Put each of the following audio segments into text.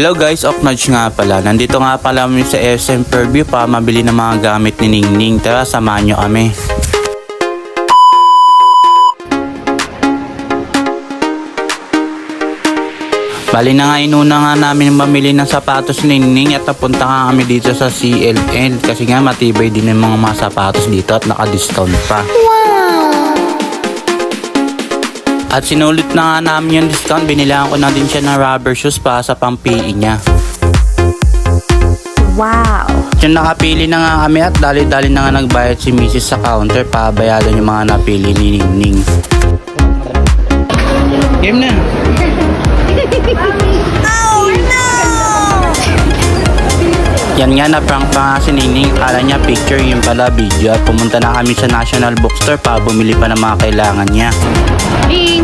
Hello guys, Oknudge nga pala. Nandito nga pala kami sa SM Purview para mabili ng mga gamit ni Ningning. Tara, samahan nyo kami. Bali na nga inuna nga namin mamili ng sapatos ni Ningning at napunta nga kami dito sa CLN kasi nga matibay din yung mga mga sapatos dito at naka-discount pa. At sinulit na nga namin yung discount, binilaan ko na din siya ng rubber shoes para sa pang-PE niya. Wow! Yung nakapili na nga kami at dali-dali na nga nagbayad si Mrs. sa counter para bayadan yung mga napili ni Ningning. Game na. Yan nga na prank pa nga si Ningning. Kala niya picture yung pala video at pumunta na kami sa National Bookstore para bumili pa ng mga kailangan niya. Ding!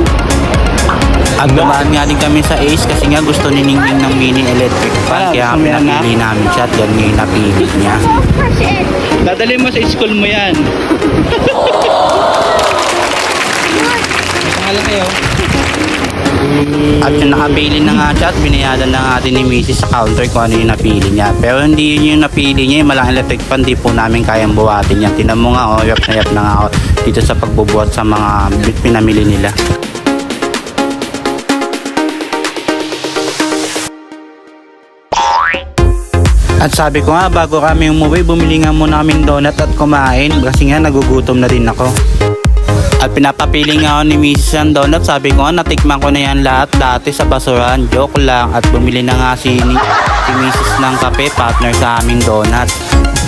At dumaan nga din kami sa Ace kasi nga gusto ni Ningning ng mini electric fan kaya kami napili namin siya at yan nga yung napili niya. Dadali mo sa school mo yan. Pangalan kayo? At yung nakabili na nga siya at binayadan na nga din ni Mrs. sa counter kung ano yung napili niya. Pero hindi yun yung napili niya, yung malaking electric fan, di po namin kayang buhatin yan. Tinan mo nga, oh, yap na yap na nga ako dito sa pagbubuhat sa mga pinamili nila. At sabi ko nga, bago kami umuwi, bumili nga muna kaming donut at kumain kasi nga nagugutom na din ako. At pinapapili nga ako ni Mrs. ang donut. Sabi ko nga, natikman ko na yan lahat dati sa basuran. Joke lang. At bumili na nga si, ni, si Mrs. ng kape, partner sa aming donut.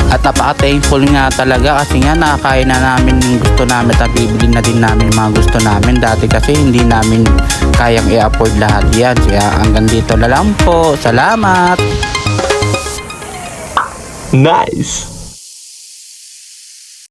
At napaka-thankful nga talaga kasi nga nakakain na namin yung gusto namin at bibili na din namin mga gusto namin. Dati kasi hindi namin kayang i-afford lahat yan. Kaya hanggang dito na lang po. Salamat! Nice.